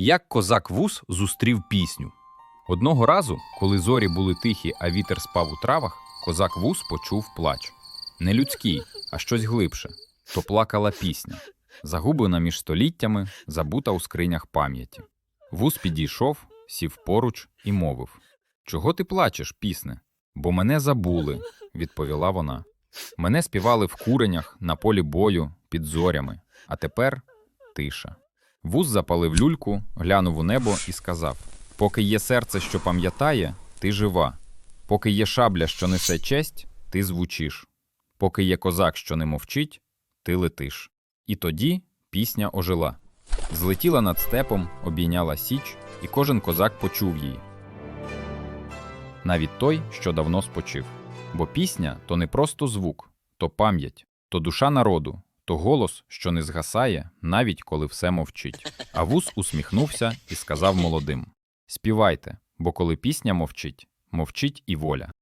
Як козак вус зустрів пісню. Одного разу, коли зорі були тихі, а вітер спав у травах, козак вус почув плач. Не людський, а щось глибше. То плакала пісня, загублена між століттями, забута у скринях пам'яті. Вус підійшов, сів поруч і мовив: Чого ти плачеш, пісне? Бо мене забули, відповіла вона. Мене співали в куренях, на полі бою, під зорями, а тепер тиша. Вуз запалив люльку, глянув у небо і сказав: Поки є серце, що пам'ятає, ти жива. Поки є шабля, що несе честь, ти звучиш. Поки є козак, що не мовчить, ти летиш. І тоді пісня ожила. Злетіла над степом, обійняла січ, і кожен козак почув її. Навіть той, що давно спочив. Бо пісня то не просто звук, то пам'ять, то душа народу, то голос, що не згасає, навіть коли все мовчить. А вус усміхнувся і сказав молодим: Співайте, бо коли пісня мовчить, мовчить і воля.